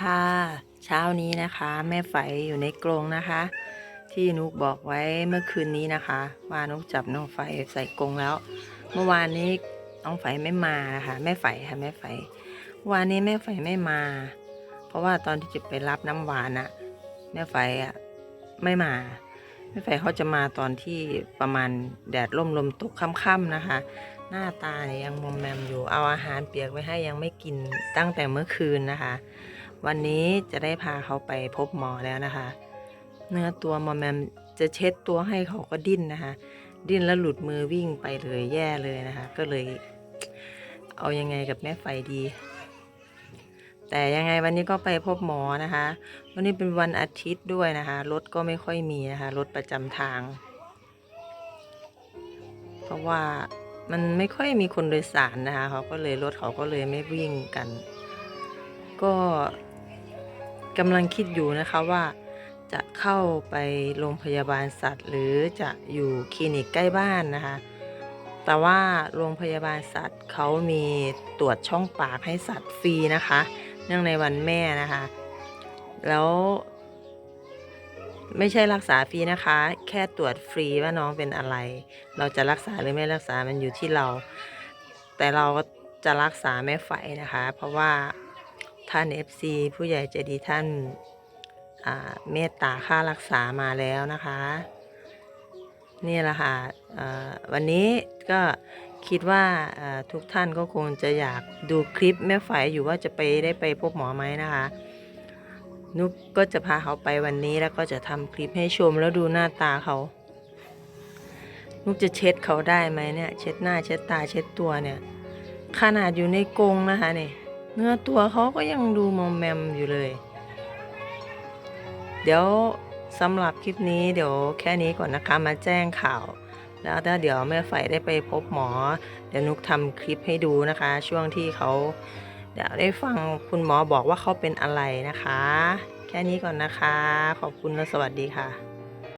ค่ะ เช้านี้นะคะ แม่ไฝอยู่ในกรงนะคะ ที่นุกบอกไว้เมื่อคืนนี้นะคะ ว่านุกจับน้องไฝใส่กรงแล้ว เมื่อวานนี้น้องไฝไม่มานะคะแม่ไฝค่ะแม่ไฝวานนี้แม่ไฝไม่มา เพราะว่าตอนที่จะไปรับน้ำหวานอะแม่ไฝอะไม่มาแม่ไฝเขาจะมาตอนที่ประมาณแดดร่มลมตกค่ำๆนะคะ หน้าตาเนี่ยยังมอมแมมอยู่เอาอาหารเปียกไว้ให้ยังไม่กินตั้งแต่เมื่อคืนนะคะ วันนี้จะได้พาเขาไปพบหมอแล้วนะคะ เนื้อตัวมอมแมมจะเช็ดตัวให้เขาก็ดิ้นนะคะ ดิ้นแล้วหลุดมือวิ่งไปเลยแย่เลยนะคะ ก็เลย เอายังไงกับแม่ไฟดี แต่ยังไงวันนี้ก็ไปพบหมอนะคะ วันนี้เป็นวันอาทิตย์ด้วยนะคะรถก็ไม่ค่อยมีนะคะรถประจำทาง เพราะว่ามันไม่ค่อยมีคนโดยสารนะคะเขาก็เลยรถเขาก็เลยไม่วิ่งกัน ก็ กำลังคิดอยู่นะคะว่าจะเข้าไปโรงพยาบาลสัตว์ หรือจะอยู่คลินิกใกล้บ้านนะคะ แต่ว่าโรงพยาบาลสัตว์เขามีตรวจช่องปากให้สัตว์ฟรีนะคะ เนื่องในวันแม่นะคะ แล้ว ไม่ใช่รักษาฟรีนะคะ แค่ตรวจฟรีว่าน้องเป็นอะไร เราจะรักษาหรือไม่รักษามันอยู่ที่เรา แต่เราก็จะรักษาแม่ไฝนะคะ เพราะว่า ท่าน FC ผู้ใหญ่ใจดีท่านาเมตตาค่ารักษามาแล้วนะคะ นี่แหละค่ะวันนี้ก็คิดว่าทุกท่านก็คงจะอยากดูคลิปแม่ไฝอยู่ว่าจะไปได้ไปพบหมอไหมนะคะนุกก็จะพาเขาไปวันนี้แล้วก็จะทำคลิปให้ชมแล้วดูหน้าตาเขา นุกจะเช็ดเขาได้ไหมเนี่ย เช็ดหน้าเช็ดตาเช็ดตัวเนี่ย ขนาดอยู่ในกรงนะคะเนี่ย เนื้อตัวเขาก็ยังดูมอมแมมอยู่เลย เดี๋ยวสำหรับคลิปนี้เดี๋ยวแค่นี้ก่อนนะคะมาแจ้งข่าว แล้วถ้าเดี๋ยวแม่ไฟได้ไปพบหมอ เดี๋ยวนุกทำคลิปให้ดูนะคะ ช่วงที่เขาเดี๋ยวได้ฟังคุณหมอบอกว่าเขาเป็นอะไรนะคะ แค่นี้ก่อนนะคะ ขอบคุณและสวัสดีค่ะ